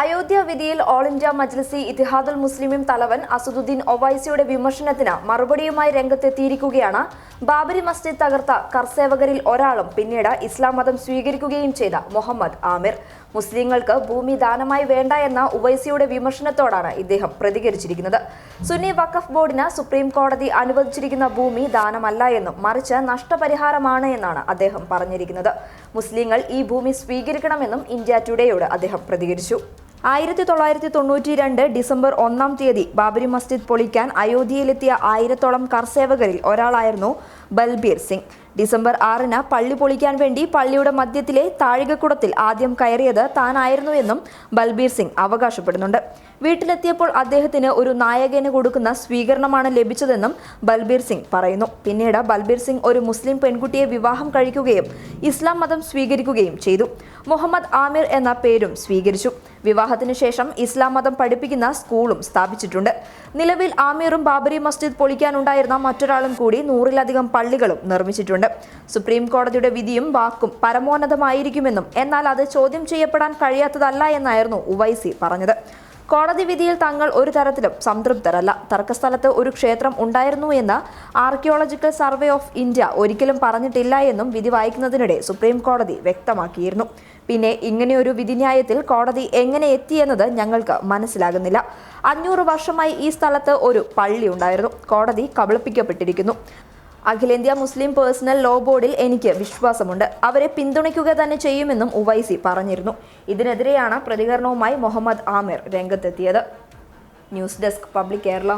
അയോധ്യ വിധിയിൽ all India മജ്ലിസി Ittehadul Muslimeen തലവൻ അസദുദ്ദീൻ ഒവൈസിയുടെ വിമർശനത്തിന് മറുപടിയുമായി രംഗത്തെത്തിയിരിക്കുകയാണ്. ബാബരി മസ്ജിദ് തകർത്ത കർസേവകരിൽ ഒരാളും പിന്നീട് ഇസ്ലാം മതം സ്വീകരിക്കുകയും ചെയ്ത മുഹമ്മദ് ആമിർ. മുസ്ലിങ്ങൾക്ക് ഭൂമി ദാനമായി വേണ്ട എന്ന ഉവൈസിയുടെ വിമർശനത്തോടാണ് ഇദ്ദേഹം പ്രതികരിച്ചിരിക്കുന്നത്. സുന്നി വഖഫ് ബോർഡിന് സുപ്രീം കോടതി അനുവദിച്ചിരിക്കുന്ന ഭൂമി ദാനമല്ല എന്നും മറിച്ച് നഷ്ടപരിഹാരമാണ് എന്നാണ് അദ്ദേഹം പറഞ്ഞിരിക്കുന്നത്. മുസ്ലിങ്ങൾ ഈ ഭൂമി സ്വീകരിക്കണമെന്നും ഇന്ത്യ ടുഡേയോട് അദ്ദേഹം പ്രതികരിച്ചു. ആയിരത്തി തൊള്ളായിരത്തി തൊണ്ണൂറ്റി രണ്ട് ഡിസംബർ ഒന്നാം തീയതി ബാബരി മസ്ജിദ് പൊളിക്കാൻ അയോധ്യയിലെത്തിയ ആയിരത്തോളം കർസേവകരിൽ ഒരാളായിരുന്നു ബൽബീർ സിംഗ്. ഡിസംബർ ആറിന് പള്ളി പൊളിക്കാൻ വേണ്ടി പള്ളിയുടെ മധ്യത്തിലെ താഴികക്കുടത്തിൽ ആദ്യം കയറിയത് താനായിരുന്നു എന്നും ബൽബീർ സിംഗ് അവകാശപ്പെടുന്നുണ്ട്. വീട്ടിലെത്തിയപ്പോൾ അദ്ദേഹത്തിന് ഒരു നായകന് കൊടുക്കുന്ന സ്വീകരണമാണ് ലഭിച്ചതെന്നും ബൽബീർ സിംഗ് പറയുന്നു. പിന്നീട് ബൽബീർ സിംഗ് ഒരു മുസ്ലിം പെൺകുട്ടിയെ വിവാഹം കഴിക്കുകയും ഇസ്ലാം മതം സ്വീകരിക്കുകയും ചെയ്തു. മുഹമ്മദ് ആമിർ എന്ന പേരും സ്വീകരിച്ചു. വിവാഹത്തിന് ശേഷം ഇസ്ലാം മതം പഠിപ്പിക്കുന്ന സ്കൂളും സ്ഥാപിച്ചിട്ടുണ്ട്. നിലവിൽ ആമീറും ബാബരി മസ്ജിദ് പൊളിക്കാനുണ്ടായിരുന്ന മറ്റൊരാളും കൂടി നൂറിലധികം പള്ളികളും നിർമ്മിച്ചിട്ടുണ്ട്. സുപ്രീം കോടതിയുടെ വിധിയും വാക്കും പരമോന്നതമായിരിക്കുമെന്നും എന്നാൽ അത് ചോദ്യം ചെയ്യപ്പെടാൻ കഴിയാത്തതല്ല എന്നായിരുന്നു ഉവൈസി പറഞ്ഞത്. കോടതി വിധിയിൽ തങ്ങൾ ഒരു തരത്തിലും സംതൃപ്തരല്ല. തർക്കസ്ഥലത്ത് ഒരു ക്ഷേത്രം ഉണ്ടായിരുന്നു എന്ന് ആർക്കിയോളജിക്കൽ സർവേ ഓഫ് ഇന്ത്യ ഒരിക്കലും പറഞ്ഞിട്ടില്ല എന്നും വിധി വായിക്കുന്നതിനിടെ സുപ്രീം കോടതി വ്യക്തമാക്കിയിരുന്നു. പിന്നെ ഇങ്ങനെയൊരു വിധിന്യായത്തിൽ കോടതി എങ്ങനെ എത്തിയെന്നത് ഞങ്ങൾക്ക് മനസ്സിലാകുന്നില്ല. അഞ്ഞൂറ് വർഷമായി ഈ സ്ഥലത്ത് ഒരു പള്ളി ഉണ്ടായിരുന്നു. കോടതി കബളിപ്പിക്കപ്പെട്ടിരിക്കുന്നു. അഖിലേന്ത്യാ മുസ്ലിം പേഴ്സണൽ ലോ ബോർഡിൽ എനിക്ക് വിശ്വാസമുണ്ട്. അവരെ പിന്തുണയ്ക്കുക തന്നെ ചെയ്യുമെന്നും ഉവൈസി പറഞ്ഞിരുന്നു. ഇതിനെതിരെയാണ് പ്രതികരണവുമായി മുഹമ്മദ് ആമിർ രംഗത്തെത്തിയത്. News desk public Kerala.